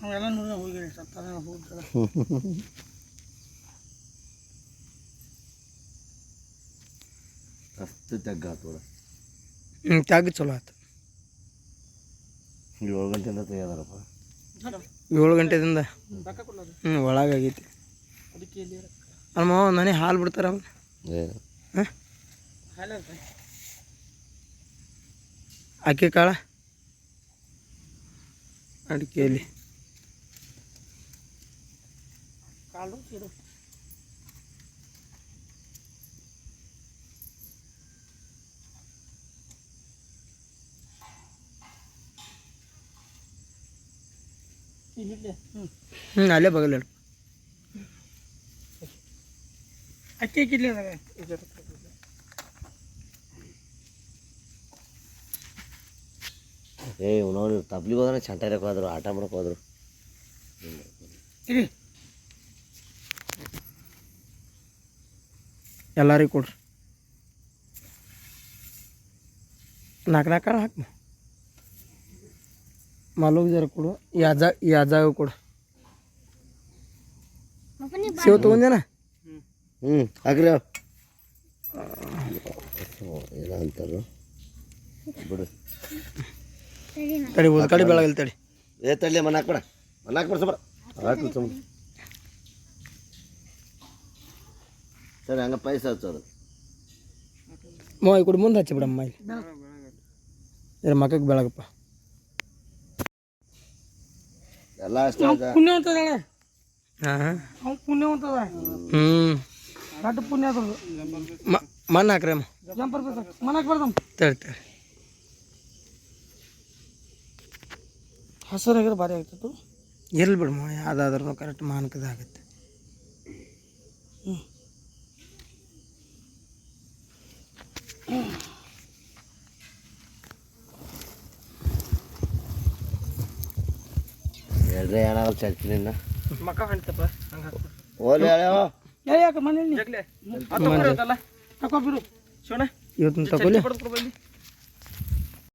ಅವೆಲ್ಲ ನೋಡಿ ಹೋಗಿರಿ ಸತ್ತಾರ ಹೋಗ್ತಾರ ಅಷ್ಟು ತೆಗ್ಗಾತು ನೋಡ. ಹ್ಞೂ ಚಲೋ ಆಯ್ತು ಏಳು ಗಂಟೆಯಿಂದ ಏಳು ಗಂಟೆದಿಂದ? ಹ್ಞೂ ಒಳಗಾಗೈತಿ ಅಮ್ಮ ಮಾವ ಮನೆ ಹಾಲು ಬಿಡ್ತಾರ ಅಕ್ಕಿ ಕಾಳ? ಅಡಿಕೆಯಲ್ಲಿ ಹ್ಞೂ ಅಲ್ಲೇ ಬಗಲ್ ಹೇಳು ಅಕ್ಕಿ ಅಕ್ಕಿಲ್ಲ ಏ ನೋಡಿ ತಬ್ಲಿಗೆ ಹೋದ್ರೆ ಚಂಟಾರಕ್ಕೆ ಹೋದ್ರು ಆಟ ಮಾಡಕ್ಕೆ ಹೋದ್ರು. ಎಲ್ಲರಿಗೂ ಕೊಡ್ರಿ ನಾಲ್ಕು ನಾಲ್ಕು ಕಾಳು ಹಾಕಿ ಮಲಗು ಜರ ಕೊಡು ಯಾಜ ಯಾಜಾಗ ಕೊಡು ಸೇವ್ ತೊಗೊಂದೇನ ಹ್ಞೂ ಹಾಕ್ರಿ ಏನೋ ಅಂತಾರು ಬಿಡು ತಡಿ ಒಂದು ಕಡೆ ಬೆಳಗಲ್ಲ ತಡಿ ಏ ತಡಿ ಮನೆ ಹಾಕ್ಬೇಡ ಮನೆ ಹಾಕ್ಬೇಡ ಸುಮ್ರ ಹಾಕ್ಲಿ ಸರಿ ಹಂಗೆ ಪೈಸ ಹಚ್ಚೋದು. ಮೋ ಈ ಕೊಡಿ ಮುಂದೆ ಹಚ್ಚಿ ಬಿಡಮ್ಮ ಇಲ್ಲಿ. ಜರ ಮಕ್ಕಕ್ಕೆ ಬೆಳಗಪ್ಪ. ಎಲ್ಲ ಅಷ್ಟೇ ಆಯ್ತಾ? ಪುಣ್ಯವಂತದ ಹಾಂ ಪುಣ್ಯವಂತದ ಹ್ಞೂ ದೊಡ್ಡ ಪುಣ್ಯ ಅದ ಮಣ್ಣು ಹಾಕ್ರಿ ಅಮ್ಮ. ಜಂಪರ್ ಬರ್ದಮ್ ತಡಿ ತಡಿ ಹಸಿರಾಗಿರೋ ಭಾರಿ ಆಗ್ತಿತ್ತು. ಎಲ್ಲಿ ಬಿಡಮ್ಮ ಯಾವುದಾದ್ರೂ ಕರೆಕ್ಟ್ ಮಾನಕದ ಆಗುತ್ತೆ. ಎಲ್ರಿ ಏನಾದ್ರು ಚರ್ಚಿ ನಿನ್ನ? ಮಕ್ಕ ಹೊಂಟಪ್ಪ ಹಂಗೆ ಓಲಿ ಹೇಳ್ಯಾವ ಯಾಕೆ ಮನೇಲಿ ಶಿವಣ್ಣ ಇವತ್ತು ತಗೊಳ್ಳಿ.